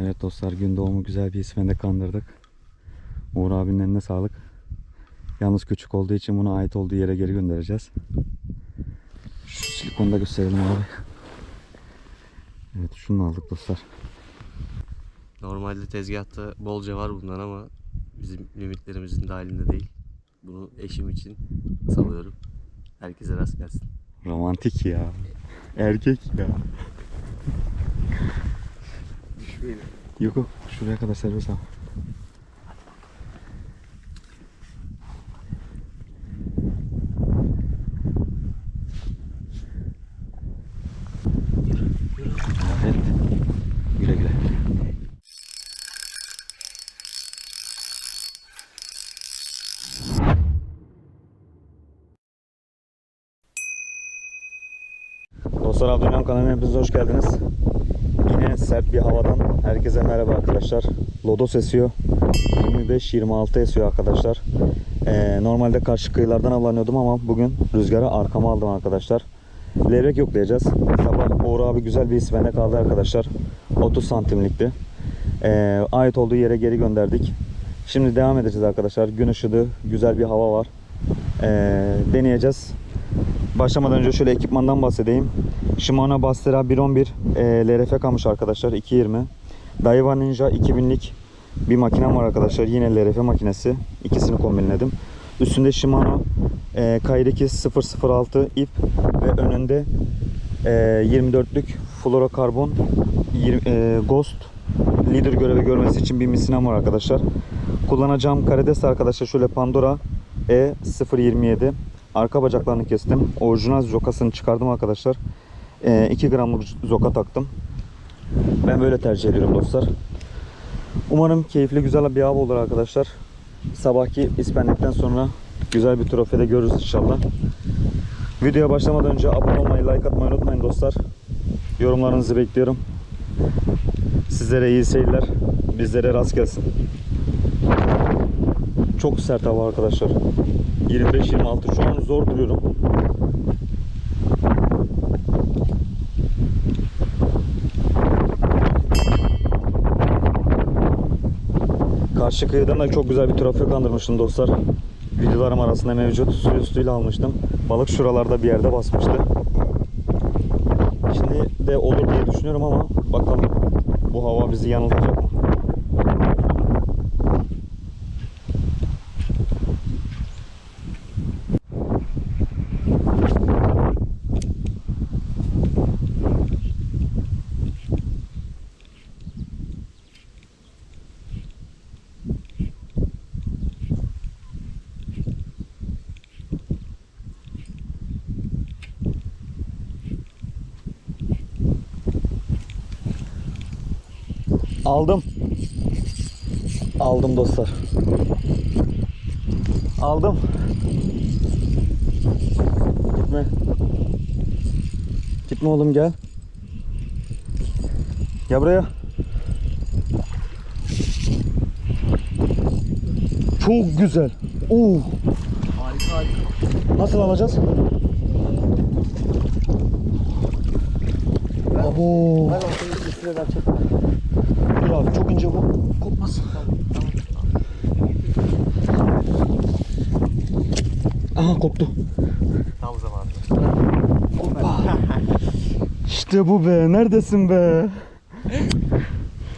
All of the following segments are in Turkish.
Evet dostlar gün doğumu güzel bir ismende kandırdık. Uğur abinin eline sağlık. Yalnız küçük olduğu için buna ait olduğu yere geri göndereceğiz. Şu silikonu da gösterelim abi. Evet şunu aldık dostlar. Normalde tezgahta bolca var bundan ama bizim limitlerimizin dahilinde değil. Bunu eşim için salıyorum. Herkese rast gelsin. Romantik ya. Erkek ya. Düşmeyin. Yok yok şuraya kadar serbest abi. Dostlar Abdülhamid kanalına hepiniz hoş geldiniz. Sert bir havadan herkese merhaba arkadaşlar. Lodos esiyor. 25-26 esiyor arkadaşlar. Ee, normalde karşı kıyılardan avlanıyordum ama bugün rüzgarı arkama aldım arkadaşlar. Levrek yoklayacağız. Sabah Uğur abi güzel bir ismende kaldı arkadaşlar. 30 santimlikti. Ee, ait olduğu yere geri gönderdik. Şimdi devam edeceğiz arkadaşlar. Gün ışıdı, güzel bir hava var. Ee, deneyeceğiz. Başlamadan önce şöyle ekipmandan bahsedeyim. Shimano Bastera 111 e, LRF kamış arkadaşlar 220. Daiwa Ninja 2000'lik bir makinem var arkadaşlar. Yine LRF makinesi. İkisini kombinledim. Üstünde Shimano e, Kairekiz 006 ip ve önünde e, 24'lük fluorokarbon 20, e, Ghost lider görevi görmesi için bir misinem var arkadaşlar. Kullanacağım karides arkadaşlar şöyle Pandora E027 arka bacaklarını kestim. Orijinal zokasını çıkardım arkadaşlar. 2 gramlık zoka taktım. Ben böyle tercih ediyorum dostlar. Umarım keyifli güzel bir av olur arkadaşlar. Sabahki ispendekten sonra güzel bir trofede görürüz inşallah. Videoya başlamadan önce abone olmayı, like atmayı unutmayın dostlar. Yorumlarınızı bekliyorum. Sizlere iyi seyirler. Bizlere rast gelsin. Çok sert hava arkadaşlar. 25-26 şu an zor duruyorum. Karşı kıyıdan da çok güzel bir trafik kandırmıştım dostlar. Videolarım arasında mevcut. Su üstüyle almıştım. Balık şuralarda bir yerde basmıştı. Şimdi de olur diye düşünüyorum ama bakalım bu hava bizi yanıltacak mı? Aldım. Aldım dostlar. Aldım. Gitme. Gitme oğlum gel. Gel buraya. Çok güzel. Oo. Harika harika. Nasıl alacağız? Abo. Ben ortaya üstüne ben çekmem. İnce bu. Kopmaz. Aha koptu. Tam zamanında. Hoppa. İşte bu be. Neredesin be?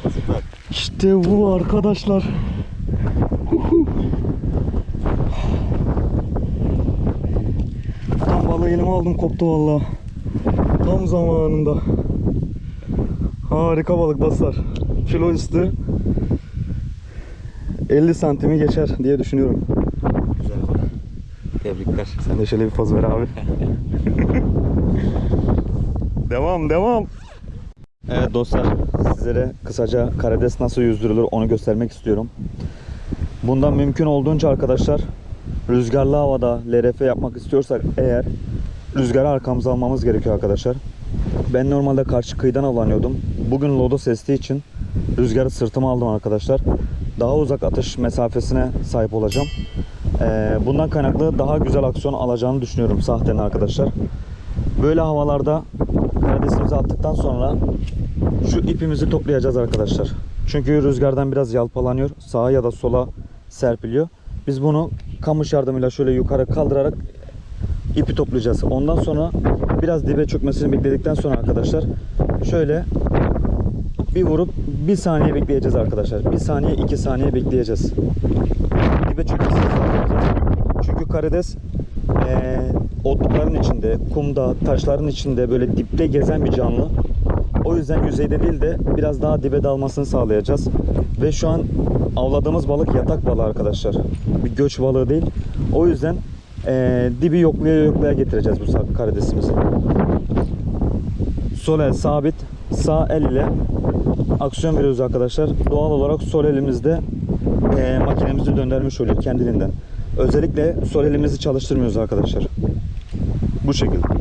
Süper. İşte bu arkadaşlar. Tam balığı elime aldım koptu valla. Tam zamanında. Harika balık dostlar. Kilo üstü 50 santimi geçer diye düşünüyorum. Güzel. Tebrikler. Sen de şöyle bir poz ver abi. devam devam. Evet dostlar sizlere kısaca karides nasıl yüzdürülür onu göstermek istiyorum. Bundan mümkün olduğunca arkadaşlar rüzgarlı havada LRF yapmak istiyorsak eğer rüzgarı arkamıza almamız gerekiyor arkadaşlar. Ben normalde karşı kıyıdan avlanıyordum. Bugün lodos estiği için rüzgarı sırtıma aldım arkadaşlar. Daha uzak atış mesafesine sahip olacağım. Ee, bundan kaynaklı daha güzel aksiyon alacağını düşünüyorum sahtenin arkadaşlar. Böyle havalarda karidesimizi attıktan sonra Şu ipimizi toplayacağız arkadaşlar. Çünkü rüzgardan biraz yalpalanıyor. Sağa ya da sola serpiliyor. Biz bunu kamış yardımıyla şöyle yukarı kaldırarak ipi toplayacağız. Ondan sonra biraz dibe çökmesini bekledikten sonra arkadaşlar şöyle bir vurup bir saniye bekleyeceğiz arkadaşlar. Bir saniye iki saniye bekleyeceğiz. Dibe sağlayacağız. Çünkü karides eee otlukların içinde, kumda, taşların içinde böyle dipte gezen bir canlı. O yüzden yüzeyde değil de biraz daha dibe dalmasını sağlayacağız. Ve şu an avladığımız balık yatak balığı arkadaşlar. Bir göç balığı değil. O yüzden eee, dibi yoklaya yoklaya getireceğiz bu karidesimizi. Sol el sabit, sağ el ile aksiyon veriyoruz arkadaşlar. Doğal olarak sol elimizde eee, makinemizi döndürmüş oluyor kendiliğinden. Özellikle sol elimizi çalıştırmıyoruz arkadaşlar. Bu şekilde.